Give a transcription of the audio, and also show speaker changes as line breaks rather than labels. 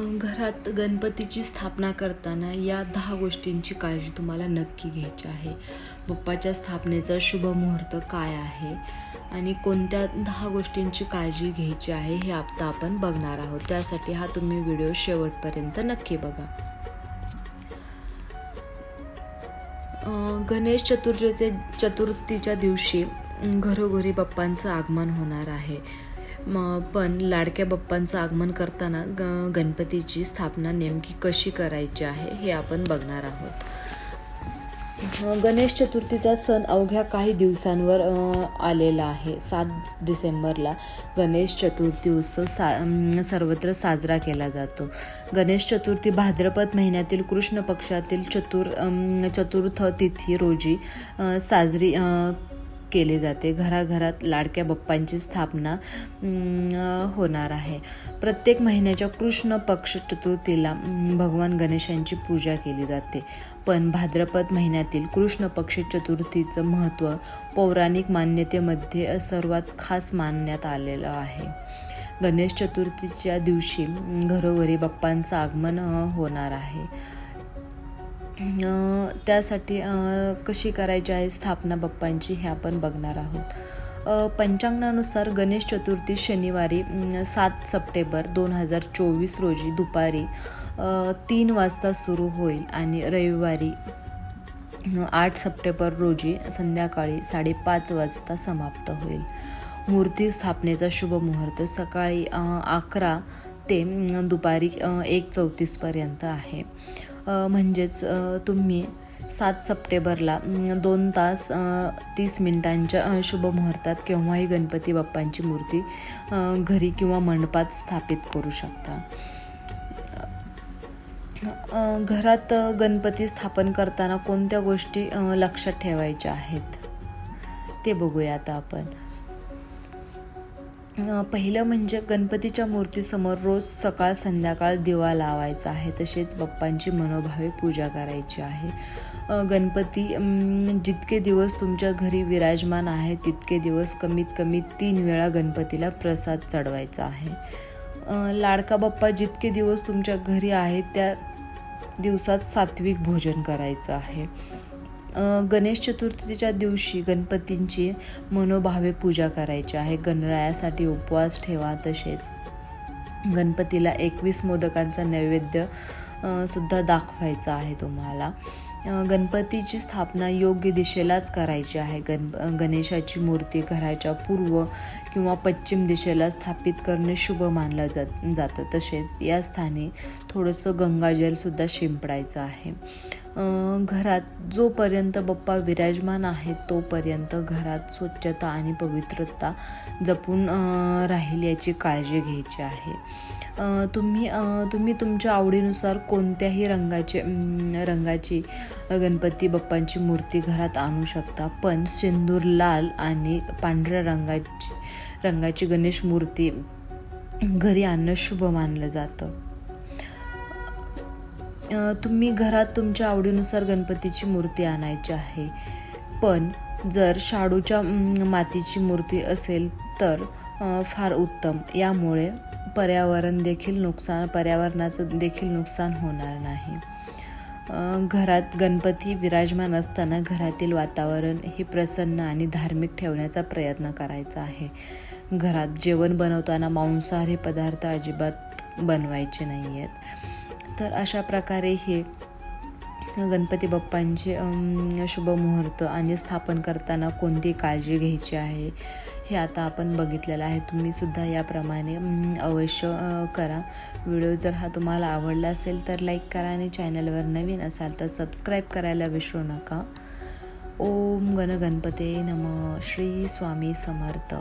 घरात गणपतीची स्थापना करताना या दहा गोष्टींची काळजी तुम्हाला नक्की घ्यायची आहे. बाप्पाच्या स्थापनेचा शुभ मुहूर्त काय आहे? आणि कोणत्या दहा गोष्टींची काळजी घ्यायची आहे हे आता आपण बघणार आहोत. त्यासाठी हा तुम्ही व्हिडिओ शेवटपर्यंत नक्की बघा. गणेश चतुर्थी चतुर्थीच्या दिवशी घरोघरी बाप्पांचं आगमन होणार आहे. म पण लाडक्या बाप्पांचं आगमन करताना ग गणपतीची स्थापना नेमकी कशी करायची आहे हे आपण बघणार आहोत. गणेश चतुर्थीचा सण अवघ्या काही दिवसांवर आलेला आहे. सात डिसेंबरला गणेश चतुर्थी उत्सव सा सर्वत्र साजरा केला जातो. गणेश चतुर्थी भाद्रपद महिन्यातील कृष्ण पक्षातील चतुर चतुर्थ तिथी रोजी साजरी केले जाते. घराघरात लाडक्या बाप्पांची स्थापना होणार आहे. प्रत्येक महिन्याच्या कृष्ण पक्ष चतुर्थीला भगवान गणेशांची पूजा केली जाते. पण भाद्रपद महिन्यातील कृष्ण पक्ष चतुर्थीचं महत्त्व पौराणिक मान्यतेमध्ये सर्वात खास मानण्यात आलेलं आहे. गणेश चतुर्थीच्या दिवशी घरोघरी बाप्पांचं आगमन होणार आहे. त्यासाठी कशी करायची आहे स्थापना बाप्पांची हे आपण बघणार आहोत. पंचांगानुसार गणेश चतुर्थी शनिवारी सात सप्टेंबर दोन हजार चोवीस रोजी दुपारी तीन वाजता सुरू होईल आणि रविवारी आठ सप्टेंबर रोजी संध्याकाळी साडेपाच वाजता समाप्त होईल. मूर्ती स्थापनेचा शुभ मुहूर्त सकाळी अकरा ते दुपारी एक चौतीसपर्यंत आहे. म्हणजेच तुम्ही सात सप्टेंबरला दोन तास तीस मिनिटांच्या शुभमुहूर्तात केव्हाही गणपती बाप्पांची मूर्ती घरी किंवा मंडपात स्थापित करू शकता. घरात गणपती स्थापन करताना कोणत्या गोष्टी लक्षात ठेवायच्या आहेत? ते बघूया आता आपण. पहिलं म्हणजे गणपतीच्या मूर्तीसमोर रोज सकाळ संध्याकाळ दिवा लावायचा आहे. तसेच बाप्पांची मनोभावे पूजा करायची आहे. गणपती जितके दिवस तुमच्या घरी विराजमान आहे तितके दिवस कमीत कमी तीन वेळा गणपतीला प्रसाद चढवायचा आहे. लाडका बाप्पा जितके दिवस तुमच्या घरी आहे त्या दिवसात सात्विक भोजन करायचं आहे. गणेश चतुर्थीच्या दिवशी गणपतींची मनोभावे पूजा करायची आहे. गणरायासाठी उपवास ठेवा तसेच गणपतीला एकवीस मोदकांचा नैवेद्य सुद्धा दाखवायचा आहे तुम्हाला. गणपतीची स्थापना योग्य दिशेलाच करायची आहे. गण गणेशाची मूर्ती घराच्या पूर्व किंवा पश्चिम दिशेला स्थापित करणे शुभ मानलं जात जातं. तसेच या स्थानी थोडंसं गंगाजलसुद्धा शिंपडायचं आहे. घरात जोपर्यंत बाप्पा विराजमान आहे तोपर्यंत घरात स्वच्छता आणि पवित्रता जपून राहील याची काळजी घ्यायची आहे. तुम्ही तुम्ही तुमच्या आवडीनुसार कोणत्याही रंगाचे रंगाची गणपती बाप्पांची मूर्ती घरात आणू शकता पण सिंदूर लाल आणि पांढऱ्या रंगाची रंगाची गणेश मूर्ती घरी आणणं शुभ मानलं जातं. तुम्ही घरात तुमच्या आवडीनुसार गणपतीची मूर्ती आणायची आहे. पण जर शाडूच्या मातीची मूर्ती असेल तर फार उत्तम. यामुळे पर्यावरण देखील नुकसान पर्यावरणाचं देखील नुकसान होणार नाही. घरात गणपती विराजमान असताना घरातील वातावरण हे प्रसन्न आणि धार्मिक ठेवण्याचा प्रयत्न करायचा आहे. घरात जेवण बनवताना मांसाहारी पदार्थ अजिबात बनवायचे नाही आहेत तर अशा प्रकारे हे गणपती बाप्पांचे शुभमुहूर्त आणि स्थापन करताना कोणती काळजी घ्यायची आहे हे आता आपण बघितलेलं आहे. तुम्ही सुद्धा याप्रमाणे अवश्य करा. व्हिडिओ जर हा तुम्हाला आवडला असेल तर लाईक करा आणि चॅनलवर नवीन असाल तर सबस्क्राईब करायला विसरू नका. ओम गण गणपते नम. श्री स्वामी समर्थ.